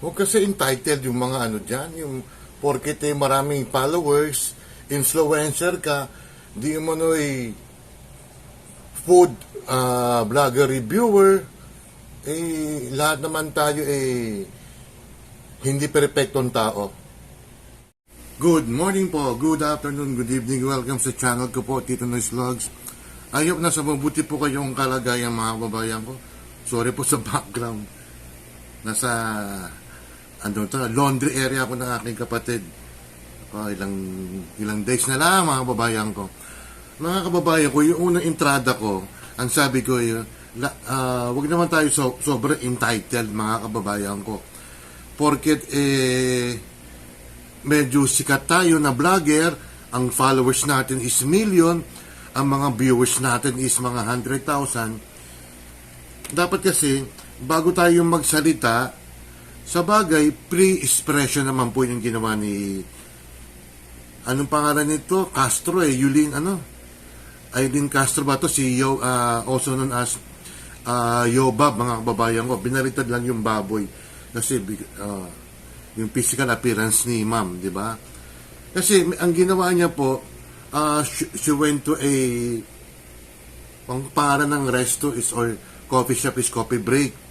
Huwag kasi entitled yung mga ano dyan, yung porkit eh, maraming followers, influencer ka, di mo ano eh, food ah, vlogger reviewer, eh, lahat naman tayo eh, hindi perpektong tao. Good morning po, good afternoon, good evening, welcome sa channel ko po, Tito Noise Vlogs. I hope nasa mabuti po kayong kalagayan mga kababayan ko. Sorry po sa background. Nasa ano to, laundry area ako ng aking kapatid. Oh, ilang ilang days na lang mga kababayan ko. Mga kababayan ko, yung unang entrada ko, ang sabi ko, yun, la, ah, wag naman tayo so, sobrang entitled mga kababayan ko. Porket eh, medyo sikat tayo na vlogger, ang followers natin is million, ang mga viewers natin is mga 100,000. Dapat kasi, bago tayo magsalita, sa bagay, pre-expression naman po yung ginawa ni anong pangalan nito? Castro eh, Yulin, ano? Aileen Castro ba to? Si Yo, ah, also known as uh, Yobab, mga kababayan ko. Binalitad lang yung baboy. Kasi ah, yung physical appearance ni ma'am, di ba? Kasi ang ginawa niya po, uh, she, she went to a ang para ng resto is or coffee shop is coffee break.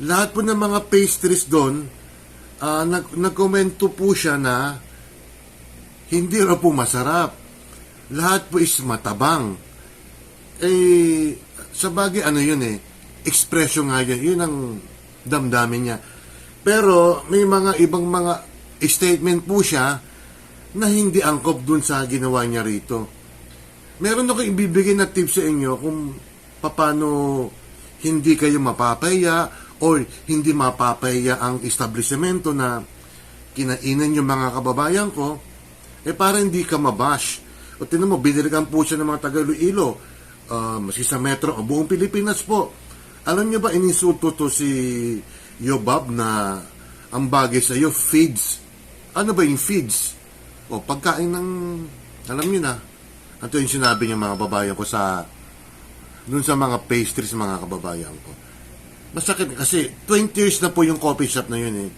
Lahat po ng mga pastries doon, ah, nag, nagkomento po siya na hindi raw po masarap. Lahat po is matabang. Eh, sa bagay, ano yun eh, expression nga yun. Yun ang damdamin niya. Pero, may mga ibang mga statement po siya na hindi angkop dun sa ginawa niya rito. Meron ako ibibigay na tips sa inyo kung paano hindi kayo mapapaya or hindi mapapaya ang establishmento na kinainan yung mga kababayan ko, eh para hindi ka mabash. O tinan mo, biniligan po siya ng mga taga Iloilo, uh, maski sa metro, o buong Pilipinas po. Alam niyo ba, ininsulto to si Yobab na ang bagay sa iyo, feeds. Ano ba yung feeds? O pagkain ng, alam niyo na, ito yung sinabi niya mga babayan ko sa, dun sa mga pastries mga kababayan ko. Masakit kasi 20 years na po yung coffee shop na yun eh.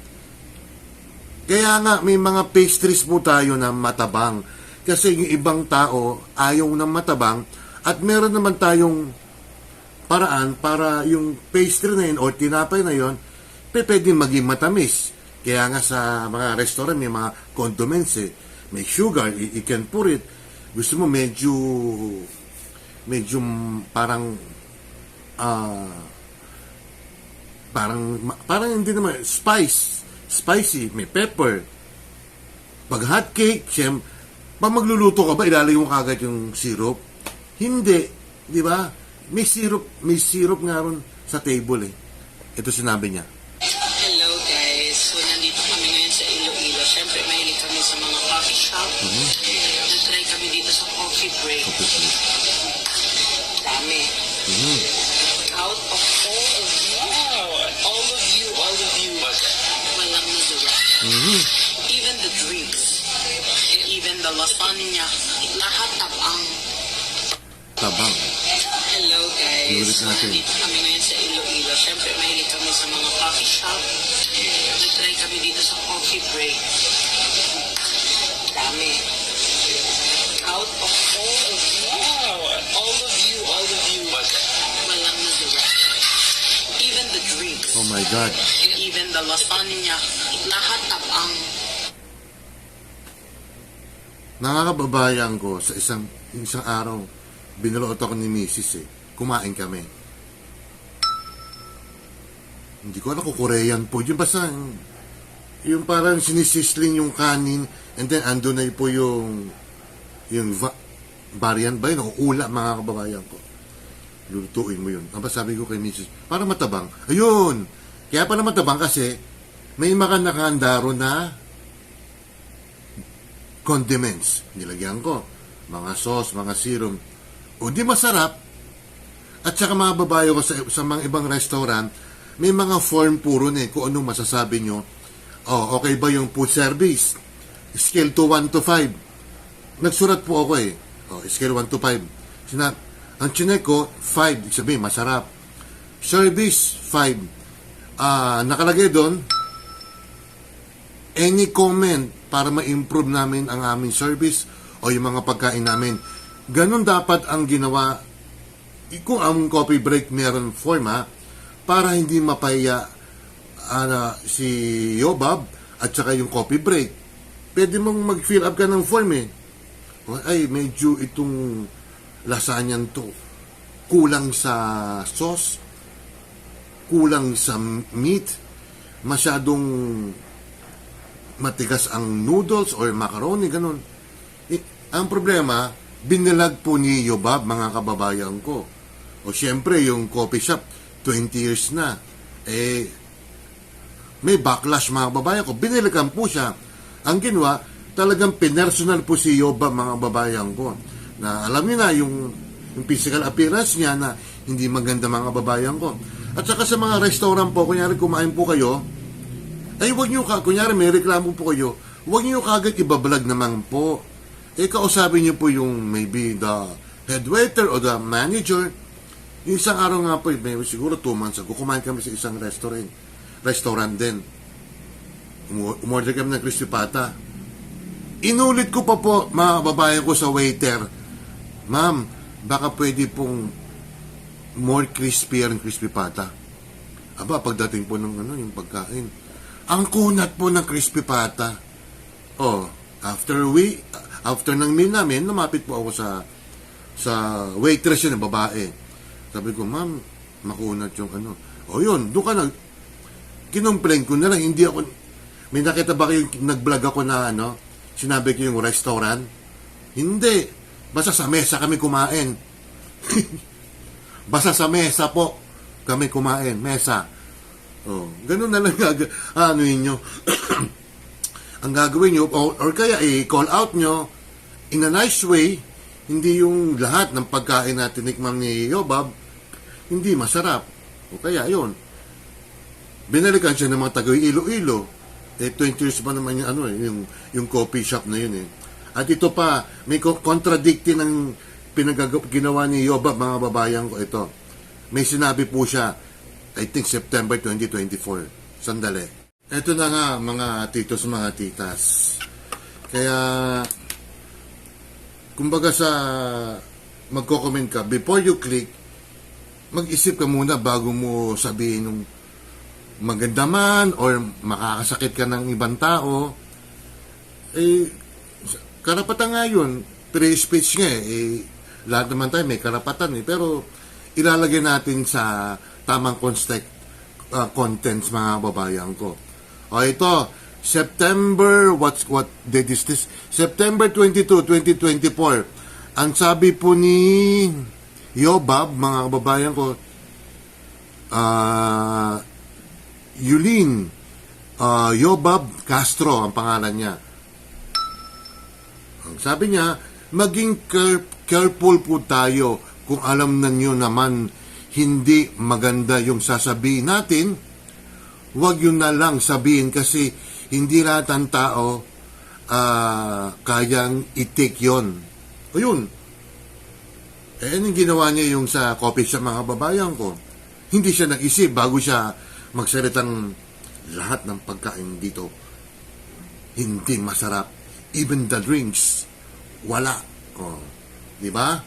Kaya nga may mga pastries po tayo na matabang. Kasi yung ibang tao ayaw ng matabang at meron naman tayong paraan para yung pastry na yun o tinapay na yun pwede maging matamis. Kaya nga sa mga restaurant may mga condiments eh. May sugar, you, can put it. Gusto mo medyo medyo parang ah parang parang hindi naman spice spicy may pepper pag hot cake siyem pag magluluto ka ba ilalagay mo kagad yung syrup hindi di ba may syrup may syrup nga ron sa table eh ito sinabi niya Hello guys. So nandito kami ngayon sa Iloilo. Siyempre mahilig kami sa mga coffee shop. Nag-try kami dito sa coffee break. Dami. Out Even the drinks, even the lasagna, lahat tabang. tabang Hello guys. Ulit natin. Nandito kami ngayon sa Iloilo. Siyempre mahilig kami sa mga coffee shop. Nag-try kami dito sa coffee break. Dami. Out of all of you, all of you, all of you, walang masarap. Even the drinks, oh my god even the lasagna, lahat tabang. nakakababayan ko sa isang isang araw binuloot ako ni Mrs. eh kumain kami hindi ko alam kung Korean po yun basta yung parang sinisisling yung kanin and then ando na po yung yung va- variant ba yun o ula mga kababayan ko lulutuin mo yun ang sabi ko kay Mrs. para matabang ayun kaya pala matabang kasi may mga nakahanda ron na condiments. Nilagyan ko. Mga sauce, mga serum. O di masarap. At saka mga babae ko sa, sa mga ibang restaurant, may mga form puro na eh, kung anong masasabi nyo. Oh, okay ba yung food service? Scale to 1 to 5. Nagsurat po ako eh. Oh, scale 1 to 5. Sinab ang chinek ko, 5. Ibig sabihin, masarap. Service, 5. Ah, nakalagay doon, any comment para ma-improve namin ang aming service o yung mga pagkain namin. Ganon dapat ang ginawa kung ang coffee break meron forma para hindi mapahiya ana si Yobab at saka yung coffee break. Pwede mong mag-fill up ka ng form eh. Ay, medyo itong lasagnan to kulang sa sauce, kulang sa meat, masyadong matigas ang noodles or macaroni, ganun. Eh, ang problema, binilag po ni Yobab, mga kababayan ko. O siyempre, yung coffee shop, 20 years na. Eh, may backlash mga kababayan ko. Binilikan po siya. Ang ginawa, talagang pinersonal po si Yoba mga kababayan ko. Na alam niyo na yung, yung physical appearance niya na hindi maganda mga kababayan ko. At saka sa mga restaurant po, kunyari kumain po kayo, ay huwag niyo ka, kunyari may reklamo po kayo, huwag niyo kagad ibablog naman po. Eh kausapin niyo po yung maybe the head waiter or the manager. Yung isang araw nga po, may, siguro two months ago, kumain kami sa isang restaurant. Restaurant din. Umorder kami ng crispy pata. Inulit ko pa po, mga babae ko sa waiter, Ma'am, baka pwede pong more crispy ang crispy pata. Aba, pagdating po ng ano, yung pagkain. Ang kunat po ng crispy pata. Oh, after we, after ng meal namin, lumapit po ako sa sa waitress yun, babae. Sabi ko, ma'am, makunat yung ano. O yun, doon ka na, kinomplain ko na lang, hindi ako, may nakita ba kayo, nag-vlog ako na ano, sinabi ko yung restaurant? Hindi. Basta sa mesa kami kumain. Basta sa mesa po kami kumain. Mesa. Oh, ganun na lang gag ano nyo. ang gagawin nyo, or, or kaya i-call out nyo in a nice way, hindi yung lahat ng pagkain na tinikman ni Yobab, hindi masarap. O kaya yun, binalikan siya ng mga taga Iloilo. Eh, 20 years pa naman yung, ano, eh, yung, yung coffee shop na yun eh. At ito pa, may contradicting ng pinagagawa ginawa ni Yobab, mga babayan ko. Ito, may sinabi po siya, I think September 2024. Sandali. Ito na nga, mga titos, mga titas. Kaya, kumbaga sa magko-comment ka, before you click, mag-isip ka muna bago mo sabihin ng maganda man or makakasakit ka ng ibang tao. Eh, karapatan nga yun. Free speech nga eh. eh. Lahat naman tayo may karapatan eh. Pero ilalagay natin sa tamang context, uh, contents mga babayan ko. O ito, September, what's, what date is this? September 22, 2024. Ang sabi po ni Yobab, mga kababayan ko, ah, Yulin ah, Yobab Castro ang pangalan niya. Ang sabi niya, maging care- careful po tayo kung alam na naman hindi maganda yung sasabihin natin, huwag yun na lang sabihin kasi hindi lahat ng tao ah, kayang itik yon. O yun. Eh, anong ginawa niya yung sa coffee sa mga babayan ko? Hindi siya nag-isip bago siya magsalitang lahat ng pagkain dito. Hindi masarap. Even the drinks, wala. Oh, di ba?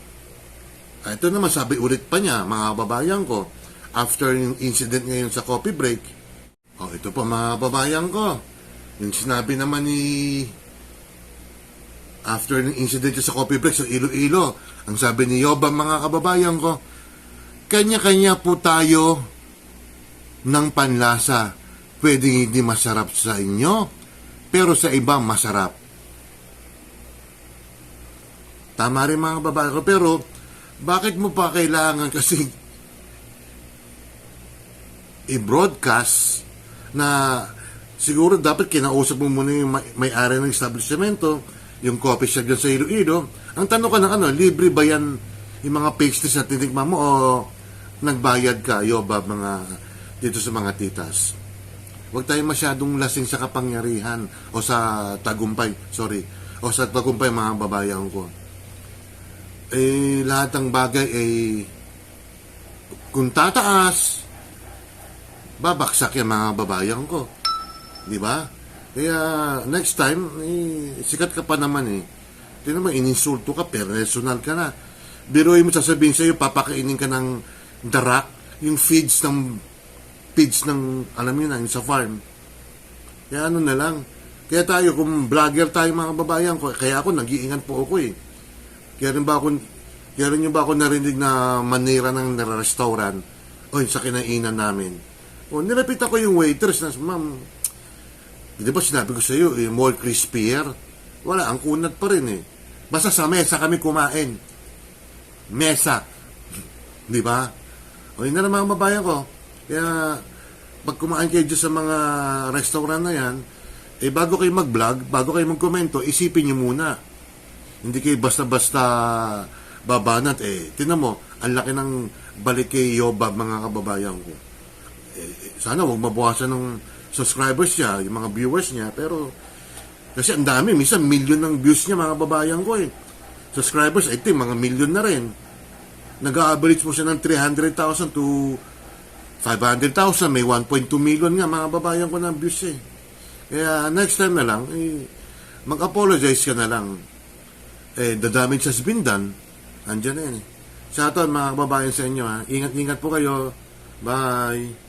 Ah, Ito naman sabi ulit pa niya, mga babayan ko, after yung incident ngayon sa coffee break, oh, ito pa mga babayan ko, yung sinabi naman ni after ng incident sa coffee break sa Iloilo, ang sabi ni Yoba mga kababayan ko, kanya-kanya po tayo ng panlasa. Pwedeng hindi masarap sa inyo, pero sa iba masarap. Tama rin mga babae ko, pero bakit mo pa kailangan kasi i-broadcast na siguro dapat kinausap mo muna yung may- may-ari ng establishmento, yung coffee shop dyan sa Iloilo. Ang tanong ka ng ano, libre ba yan yung mga pastries na tinikman mo o nagbayad ka, yoba, mga dito sa mga titas? Huwag tayo masyadong lasing sa kapangyarihan o sa tagumpay, sorry, o sa tagumpay mga babayan ko. Eh, lahat ng bagay ay kung tataas, babaksak yung mga babayan ko. Di ba? Kaya next time, eh, sikat ka pa naman eh. Tingnan mo, ininsulto ka, personal ka na. Biruin mo sasabihin sa'yo, papakainin ka ng darak, yung feeds ng feeds ng, alam niyo na, yung sa farm. Kaya ano na lang. Kaya tayo, kung vlogger tayo mga kababayan ko, kaya ako, nag-iingat po ako eh. Rin ba ako, rin yung ba ako narinig na manira ng restaurant, o sa kinainan namin. O, nilapit ako yung waitress na, ma'am, di ba sinabi ko sa iyo, eh, more crispier? Wala, ang kunat pa rin eh. Basta sa mesa kami kumain. Mesa. Di ba? O yun na mga mabayan ko. Kaya, pag kumain kayo sa mga restaurant na yan, eh bago kayo mag-vlog, bago kayo mag-komento, isipin nyo muna. Hindi kayo basta-basta babanat eh. Tinan mo, ang laki ng balik kay Yoba mga kababayan ko. Eh, sana wag mabawasan ng subscribers niya, yung mga viewers niya, pero kasi ang dami, minsan million ng views niya mga babayan ko eh. Subscribers, ito yung mga million na rin. Nag-average mo siya ng 300,000 to 500,000, may 1.2 million nga mga babayan ko ng views eh. Kaya next time na lang, eh, mag-apologize ka na lang. Eh, the damage has been done. Andyan na yan eh. Ato, mga kababayan sa inyo ha. Ingat-ingat po kayo. Bye.